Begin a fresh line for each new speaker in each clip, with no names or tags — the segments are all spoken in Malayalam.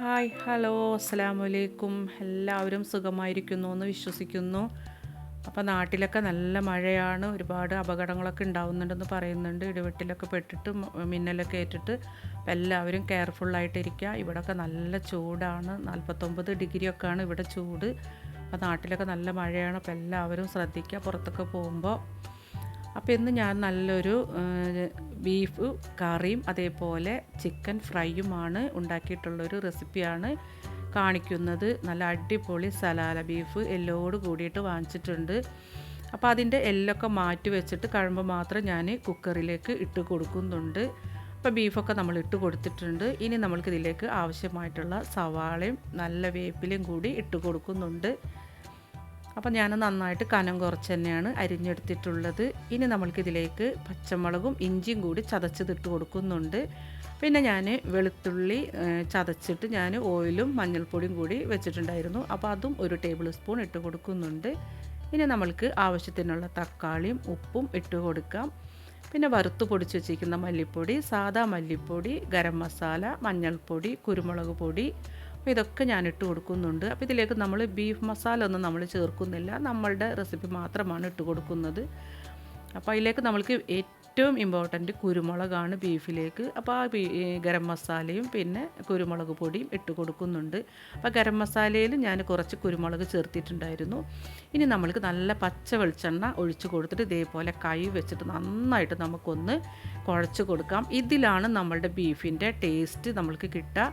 ഹായ് ഹലോ അസ്സാം വലൈക്കും എല്ലാവരും സുഖമായിരിക്കുന്നു എന്ന് വിശ്വസിക്കുന്നു. അപ്പോൾ നാട്ടിലൊക്കെ നല്ല മഴയാണ്. ഒരുപാട് അപകടങ്ങളൊക്കെ ഉണ്ടാവുന്നുണ്ടെന്ന് പറയുന്നുണ്ട്. ഇടിവെട്ടിലൊക്കെ പെട്ടിട്ട് മിന്നലൊക്കെ ഏറ്റിട്ട് അപ്പം എല്ലാവരും കെയർഫുള്ളായിട്ടിരിക്കുക ഇവിടെയൊക്കെ നല്ല ചൂടാണ്. നാൽപ്പത്തൊമ്പത് ഡിഗ്രിയൊക്കെയാണ് ഇവിടെ ചൂട്. അപ്പോൾ നാട്ടിലൊക്കെ നല്ല മഴയാണ്. അപ്പോൾ എല്ലാവരും ശ്രദ്ധിക്കുക പുറത്തൊക്കെ പോകുമ്പോൾ അപ്പോൾ ഇന്ന് ഞാൻ നല്ലൊരു ബീഫ് കറിയും അതേപോലെ ചിക്കൻ ഫ്രൈയുമാണ് ഉണ്ടാക്കിയിട്ടുള്ളൊരു റെസിപ്പിയാണ് കാണിക്കുന്നത്. നല്ല അടിപൊളി സലാല ബീഫ് എല്ലോട് കൂടിയിട്ട് വാങ്ങിച്ചിട്ടുണ്ട്. അപ്പോൾ അതിന്റെ എല്ലൊക്കെ മാറ്റി വെച്ചിട്ട് കഴുമ്പോൾ മാത്രം ഞാൻ കുക്കറിലേക്ക് ഇട്ട് കൊടുക്കുന്നുണ്ട്. അപ്പോൾ ബീഫൊക്കെ നമ്മൾ ഇട്ട് കൊടുത്തിട്ടുണ്ട്. ഇനി നമ്മൾക്ക് ഇതിലേക്ക് ആവശ്യമായിട്ടുള്ള സവാളയും നല്ല വേപ്പിലയും കൂടി ഇട്ട് കൊടുക്കുന്നുണ്ട്. അപ്പോൾ ഞാൻ നന്നായിട്ട് കനം കുറച്ച് തന്നെയാണ് അരിഞ്ഞെടുത്തിട്ടുള്ളത്. ഇനി നമ്മൾക്കിതിലേക്ക് പച്ചമുളകും ഇഞ്ചിയും കൂടി ചതച്ചതിട്ട് കൊടുക്കുന്നുണ്ട്. പിന്നെ ഞാൻ വെളുത്തുള്ളി ചതച്ചിട്ട് ഞാൻ ഓയിലും മഞ്ഞൾപ്പൊടിയും കൂടി വെച്ചിട്ടുണ്ടായിരുന്നു. അപ്പോൾ അതും ഒരു ടേബിൾ സ്പൂൺ ഇട്ട് കൊടുക്കുന്നുണ്ട്. ഇനി നമ്മൾക്ക് ആവശ്യത്തിനുള്ള തക്കാളിയും ഉപ്പും ഇട്ട് കൊടുക്കാം. പിന്നെ വറുത്ത് പൊടിച്ച് വെച്ചിരിക്കുന്ന മല്ലിപ്പൊടി സാദാ മല്ലിപ്പൊടി ഗരം മസാല മഞ്ഞൾപ്പൊടി കുരുമുളക് പൊടി അപ്പോൾ ഇതൊക്കെ ഞാൻ ഇട്ട് കൊടുക്കുന്നുണ്ട്. അപ്പോൾ ഇതിലേക്ക് നമ്മൾ ബീഫ് മസാല ഒന്നും നമ്മൾ ചേർക്കുന്നില്ല. നമ്മളുടെ റെസിപ്പി മാത്രമാണ് ഇട്ട് കൊടുക്കുന്നത്. അപ്പോൾ അതിലേക്ക് നമ്മൾക്ക് ഏറ്റവും ഇമ്പോർട്ടന്റ് കുരുമുളകാണ് ബീഫിലേക്ക് അപ്പോൾ ആ ഗരം മസാലയും പിന്നെ കുരുമുളക് പൊടിയും ഇട്ട് കൊടുക്കുന്നുണ്ട്. അപ്പോൾ ഗരം മസാലയിൽ ഞാൻ കുറച്ച് കുരുമുളക് ചേർത്തിട്ടുണ്ടായിരുന്നു. ഇനി നമ്മൾക്ക് നല്ല പച്ച വെളിച്ചെണ്ണ ഒഴിച്ച് കൊടുത്തിട്ട് ഇതേപോലെ കൈ വെച്ചിട്ട് നന്നായിട്ട് നമുക്കൊന്ന് കുഴച്ച് കൊടുക്കാം. ഇതിലാണ് നമ്മളുടെ ബീഫിന്റെ ടേസ്റ്റ് നമ്മൾക്ക് കിട്ടുക.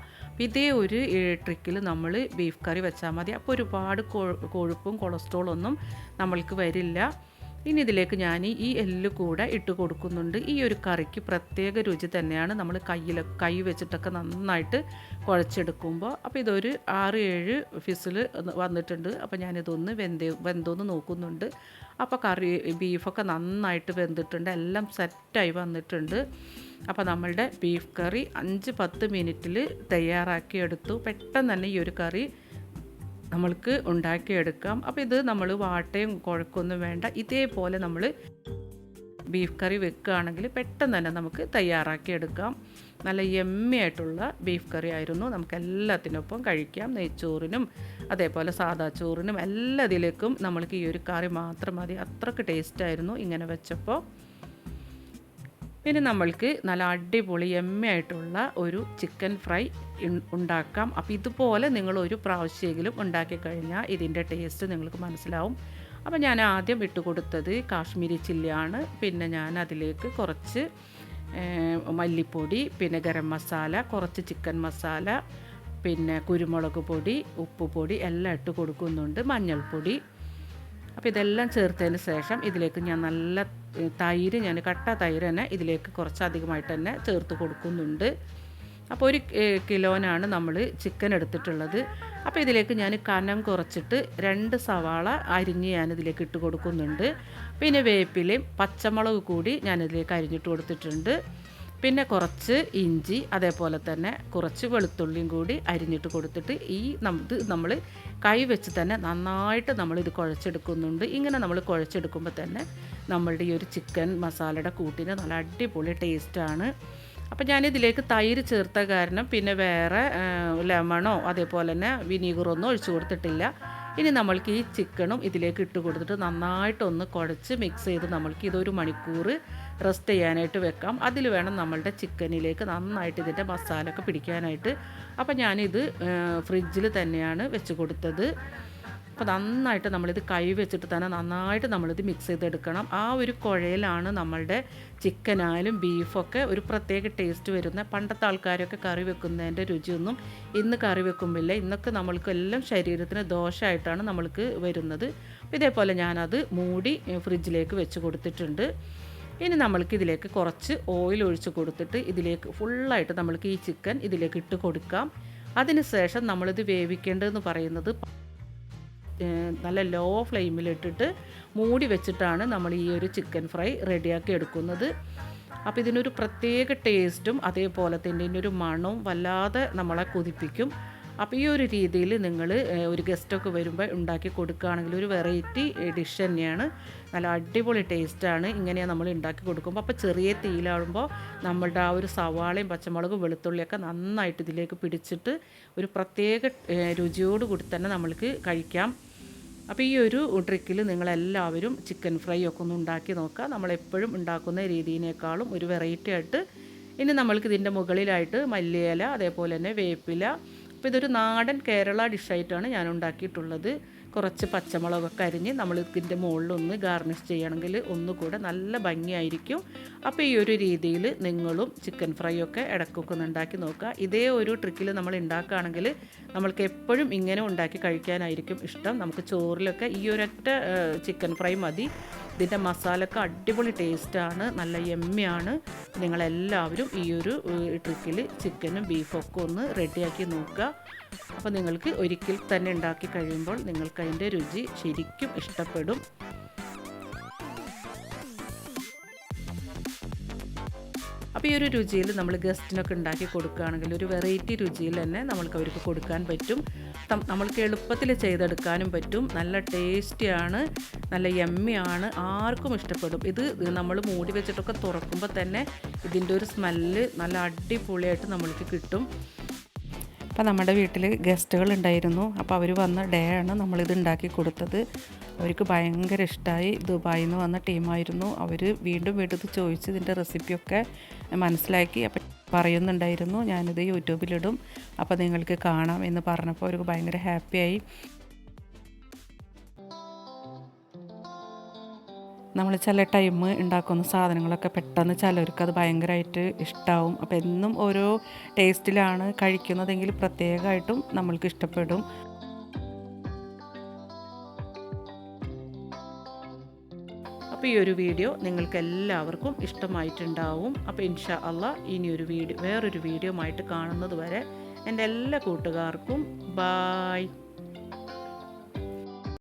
ഇതേ ഒരു ട്രിക്കിൽ നമ്മൾ ബീഫ് കറി വെച്ചാൽ മതി. അപ്പോൾ ഒരുപാട് കൊഴുപ്പും കൊളസ്ട്രോളൊന്നും നമ്മൾക്ക് വരില്ല. ഇനി ഇതിലേക്ക് ഞാൻ ഈ എല്ല് കൂടെ ഇട്ട് കൊടുക്കുന്നുണ്ട്. ഈ ഒരു കറിക്ക് പ്രത്യേക രുചി തന്നെയാണ് നമ്മൾ കയ്യിൽ കൈ വെച്ചിട്ടൊക്കെ നന്നായിട്ട് കുഴച്ചെടുക്കുമ്പോൾ അപ്പോൾ ഇതൊരു ആറ് ഏഴ് ഫിസിൽ വന്നിട്ടുണ്ട്. അപ്പോൾ ഞാനിതൊന്ന് വെന്ത് വെന്തോന്ന് നോക്കുന്നുണ്ട്. അപ്പോൾ കറി ബീഫൊക്കെ നന്നായിട്ട് വെന്തിട്ടുണ്ട്. എല്ലാം സെറ്റായി വന്നിട്ടുണ്ട്. അപ്പോൾ നമ്മളുടെ ബീഫ് കറി അഞ്ച് പത്ത് മിനിറ്റിൽ തയ്യാറാക്കി എടുത്തു പെട്ടെന്ന് തന്നെ ഈ ഒരു കറി നമ്മൾക്ക് ഉണ്ടാക്കിയെടുക്കാം. അപ്പോൾ ഇത് നമ്മൾ വാട്ടയും കുഴക്കൊന്നും വേണ്ട. ഇതേപോലെ നമ്മൾ ബീഫ് കറി വെക്കുകയാണെങ്കിൽ പെട്ടെന്ന് തന്നെ നമുക്ക് തയ്യാറാക്കിയെടുക്കാം. നല്ല യമ്മി ആയിട്ടുള്ള ബീഫ് കറി ആയിരുന്നു. നമുക്ക് എല്ലാത്തിനൊപ്പം കഴിക്കാം. നെയ്ച്ചോറിനും അതേപോലെ സാദാ ചോറിനും എല്ലാത്തിലേക്കും നമ്മൾക്ക് ഈ ഒരു കറി മാത്രം മതി. അത്രയ്ക്ക് ടേസ്റ്റായിരുന്നു ഇങ്ങനെ വെച്ചപ്പോൾ. പിന്നെ നമ്മൾക്ക് നല്ല അടിപൊളി എമ്മയായിട്ടുള്ള ഒരു ചിക്കൻ ഫ്രൈ ഉണ്ടാക്കാം. അപ്പോൾ ഇതുപോലെ നിങ്ങൾ ഒരു പ്രാവശ്യമെങ്കിലും ഉണ്ടാക്കി കഴിഞ്ഞാൽ ഇതിന്റെ ടേസ്റ്റ് നിങ്ങൾക്ക് മനസ്സിലാവും. അപ്പോൾ ഞാൻ ആദ്യം ഇട്ട് കൊടുത്തത് കാശ്മീരി ചില്ലിയാണ്. പിന്നെ ഞാൻ അതിലേക്ക് കുറച്ച് മല്ലിപ്പൊടി പിന്നെ ഗരം മസാല കുറച്ച് ചിക്കൻ മസാല പിന്നെ കുരുമുളക് പൊടി ഉപ്പ് പൊടി എല്ലാം ഇട്ട് കൊടുക്കുന്നുണ്ട്. മഞ്ഞൾപ്പൊടി അപ്പോൾ ഇതെല്ലാം ചേർത്തതിന് ശേഷം ഇതിലേക്ക് ഞാൻ നല്ല തൈര് ഞാൻ കട്ട തൈര് തന്നെ ഇതിലേക്ക് കുറച്ചധികമായിട്ട് തന്നെ ചേർത്ത് കൊടുക്കുന്നുണ്ട്. അപ്പോൾ ഒരു കിലോനാണ് നമ്മൾ ചിക്കൻ എടുത്തിട്ടുള്ളത്. അപ്പോൾ ഇതിലേക്ക് ഞാൻ കനം കുറച്ചിട്ട് രണ്ട് സവാള അരിഞ്ഞ് ഞാൻ ഇതിലേക്ക് ഇട്ട് കൊടുക്കുന്നുണ്ട്. പിന്നെ വേപ്പിലയും പച്ചമുളക് കൂടി ഞാൻ ഇതിലേക്ക് അരിഞ്ഞിട്ട് കൊടുത്തിട്ടുണ്ട്. പിന്നെ കുറച്ച് ഇഞ്ചി അതേപോലെ തന്നെ കുറച്ച് വെളുത്തുള്ളിയും കൂടി അരിഞ്ഞിട്ട് കൊടുത്തിട്ട് ഈ നമുക്ക് നമ്മൾ കൈ വെച്ച് തന്നെ നന്നായിട്ട് നമ്മളിത് കുഴച്ചെടുക്കുന്നുണ്ട്. ഇങ്ങനെ നമ്മൾ കുഴച്ചെടുക്കുമ്പോൾ തന്നെ നമ്മളുടെ ഈ ഒരു ചിക്കൻ മസാലയുടെ കൂട്ടിന് നല്ല അടിപൊളി ടേസ്റ്റാണ്. അപ്പോൾ ഞാനിതിലേക്ക് തൈര് ചേർത്ത കാരണം പിന്നെ വേറെ ലെമണോ അതേപോലെ തന്നെ വിനീഗറൊന്നും ഒഴിച്ചു കൊടുത്തിട്ടില്ല. ഇനി നമ്മൾക്ക് ഈ ചിക്കനും ഇതിലേക്ക് ഇട്ട് കൊടുത്തിട്ട് നന്നായിട്ടൊന്ന് കുഴച്ച് മിക്സ് ചെയ്ത് നമ്മൾക്ക് ഇതൊരു മണിക്കൂർ റെസ്റ്റ് ചെയ്യാനായിട്ട് വെക്കാം. അതിൽ വേണം നമ്മളുടെ ചിക്കനിലേക്ക് നന്നായിട്ട് ഇതിന്റെ മസാല ഒക്കെ പിടിക്കാനായിട്ട്. അപ്പോൾ ഞാനിത് ഫ്രിഡ്ജിൽ തന്നെയാണ് വെച്ച് കൊടുത്തത്. അപ്പോൾ നന്നായിട്ട് നമ്മളിത് കൈ വെച്ചിട്ട് തന്നെ നന്നായിട്ട് നമ്മളിത് മിക്സ് ചെയ്തെടുക്കണം. ആ ഒരു കുഴയിലാണ് നമ്മളുടെ ചിക്കനായാലും ബീഫൊക്കെ ഒരു പ്രത്യേക ടേസ്റ്റ് വരുന്ന. പണ്ടത്തെ ആൾക്കാരൊക്കെ കറി വെക്കുന്നതിന്റെ രുചിയൊന്നും ഇന്ന് കറി വെക്കുമ്പില്ല. ഇന്നൊക്കെ നമ്മൾക്ക് എല്ലാം ശരീരത്തിന് ദോഷമായിട്ടാണ് നമ്മൾക്ക് വരുന്നത്. ഇതേപോലെ ഞാനത് മൂടി ഫ്രിഡ്ജിലേക്ക് വെച്ച് കൊടുത്തിട്ടുണ്ട്. ഇനി നമ്മൾക്ക് ഇതിലേക്ക് കുറച്ച് ഓയിൽ ഒഴിച്ച് കൊടുത്തിട്ട് ഇതിലേക്ക് ഫുള്ളായിട്ട് നമ്മൾക്ക് ഈ ചിക്കൻ ഇതിലേക്ക് ഇട്ട് കൊടുക്കാം. അതിനുശേഷം നമ്മളിത് വേവിക്കേണ്ടതെന്ന് പറയുന്നത് നല്ല ലോ ഫ്ലെയിമിലിട്ടിട്ട് മൂടി വെച്ചിട്ടാണ് നമ്മൾ ഈ ഒരു ചിക്കൻ ഫ്രൈ റെഡിയാക്കി എടുക്കുന്നത്. അപ്പോൾ ഇതിനൊരു പ്രത്യേക ടേസ്റ്റും അതേപോലെ തന്നെ ഇതിനൊരു മണവും വല്ലാതെ നമ്മളെ കൊതിപ്പിക്കും. അപ്പോൾ ഈ ഒരു രീതിയിൽ നിങ്ങൾ ഒരു ഗസ്റ്റൊക്കെ വരുമ്പോൾ ഉണ്ടാക്കി കൊടുക്കുകയാണെങ്കിൽ ഒരു വെറൈറ്റി ഡിഷ് തന്നെയാണ്. നല്ല അടിപൊളി ടേസ്റ്റാണ് ഇങ്ങനെയാണ് നമ്മൾ ഉണ്ടാക്കി കൊടുക്കുമ്പോൾ അപ്പോൾ ചെറിയ തീയിലാകുമ്പോൾ നമ്മളുടെ ആ ഒരു സവാളയും പച്ചമുളകും വെളുത്തുള്ളിയൊക്കെ നന്നായിട്ട് ഇതിലേക്ക് പിടിച്ചിട്ട് ഒരു പ്രത്യേക രുചിയോട് കൂടി തന്നെ നമ്മൾക്ക് കഴിക്കാം. അപ്പോൾ ഈ ഒരു ട്രിക്കിൽ നിങ്ങളെല്ലാവരും ചിക്കൻ ഫ്രൈ ഒക്കെ ഒന്ന് ഉണ്ടാക്കി നോക്കുക. നമ്മളെപ്പോഴും ഉണ്ടാക്കുന്ന രീതിയിനേക്കാളും ഒരു വെറൈറ്റി ആയിട്ട്. ഇനി നമ്മൾക്ക് ഇതിന്റെ മുകളിലായിട്ട് മല്ലിയില അതേപോലെ തന്നെ വേപ്പില അപ്പോൾ ഇതൊരു നാടൻ കേരള ഡിഷായിട്ടാണ് ഞാൻ ഉണ്ടാക്കിയിട്ടുള്ളത്. കുറച്ച് പച്ചമുളകൊക്കെ അരിഞ്ഞ് നമ്മൾ ഇതിന്റെ മുകളിലൊന്ന് ഗാർണിഷ് ചെയ്യണമെങ്കിൽ ഒന്നുകൂടെ നല്ല ഭംഗിയായിരിക്കും. അപ്പോൾ ഈ ഒരു രീതിയിൽ നിങ്ങളും ചിക്കൻ ഫ്രൈ ഒക്കെ ഇടക്കൊക്കെ ഒന്ന് ഉണ്ടാക്കി നോക്കുക. ഇതേ ഒരു ട്രിക്കിൽ നമ്മൾ ഉണ്ടാക്കുകയാണെങ്കിൽ നമ്മൾക്ക് എപ്പോഴും ഇങ്ങനെ ഉണ്ടാക്കി കഴിക്കാനായിരിക്കും ഇഷ്ടം. നമുക്ക് ചോറിലൊക്കെ ഈ ഒരൊറ്റ ചിക്കൻ ഫ്രൈ മതി. ഇതിന്റെ മസാലയൊക്കെ അടിപൊളി ടേസ്റ്റാണ് നല്ല എമ്മയാണ് നിങ്ങളെല്ലാവരും ഈ ഒരു ട്രിക്കിൽ ചിക്കനും ബീഫൊക്കെ ഒന്ന് റെഡിയാക്കി നോക്കുക. അപ്പോൾ നിങ്ങൾക്ക് ഒരിക്കൽ തന്നെ ഉണ്ടാക്കി കഴിയുമ്പോൾ നിങ്ങൾക്ക് അതിന്റെ രുചി ശരിക്കും ഇഷ്ടപ്പെടും. അപ്പോൾ ഈ ഒരു രുചിയിൽ നമ്മൾ ഗസ്റ്റിനൊക്കെ ഉണ്ടാക്കി കൊടുക്കുകയാണെങ്കിൽ ഒരു വെറൈറ്റി രുചിയിൽ തന്നെ നമ്മൾക്ക് അവർക്ക് കൊടുക്കാൻ പറ്റും. നമ്മൾക്ക് എളുപ്പത്തിൽ ചെയ്തെടുക്കാനും പറ്റും. നല്ല ടേസ്റ്റിയാണ് നല്ല യമ്മിയാണ് ആർക്കും ഇഷ്ടപ്പെടും. ഇത് നമ്മൾ മൂടി വെച്ചിട്ടൊക്കെ തുറക്കുമ്പോൾ തന്നെ ഇതിന്റെ ഒരു സ്മെല്ല് നല്ല അടിപൊളിയായിട്ട് നമ്മൾക്ക് കിട്ടും. അപ്പോൾ നമ്മുടെ വീട്ടിൽ ഗസ്റ്റുകൾ ഉണ്ടായിരുന്നു. അപ്പോൾ അവർ വന്ന ഡേ ആണ് നമ്മളിത് ഉണ്ടാക്കി കൊടുത്തത്. അവർക്ക് ഭയങ്കര ഇഷ്ടമായി ദുബായിൽ നിന്ന് വന്ന ടീമായിരുന്നു അവർ വീണ്ടും വീണ്ടും ചോദിച്ച് ഇതിന്റെ റെസിപ്പിയൊക്കെ മനസ്സിലാക്കി അപ്പം പറയുന്നുണ്ടായിരുന്നു. ഞാനിത് യൂട്യൂബിലിടും അപ്പോൾ നിങ്ങൾക്ക് കാണാം എന്ന് പറഞ്ഞപ്പോൾ അവർക്ക് ഭയങ്കര ഹാപ്പിയായി നമ്മൾ ചില ടൈം ഉണ്ടാക്കുന്ന സാധനങ്ങളൊക്കെ പെട്ടെന്ന് ചിലർക്ക് അത് ഭയങ്കരമായിട്ട് ഇഷ്ടമാവും അപ്പോൾ എന്നും ഓരോ ടേസ്റ്റിലാണ് കഴിക്കുന്നതെങ്കിൽ പ്രത്യേകമായിട്ടും നമ്മൾക്ക് ഇഷ്ടപ്പെടും. അപ്പോൾ ഈ ഒരു വീഡിയോ നിങ്ങൾക്ക് എല്ലാവർക്കും ഇഷ്ടമായിട്ടുണ്ടാവും. അപ്പോൾ ഇൻഷാ അല്ല ഇനിയൊരു വീഡിയോ വേറൊരു വീഡിയോ ആയിട്ട് കാണുന്നത് വരെ എന്റെ എല്ലാ കൂട്ടുകാർക്കും ബായ്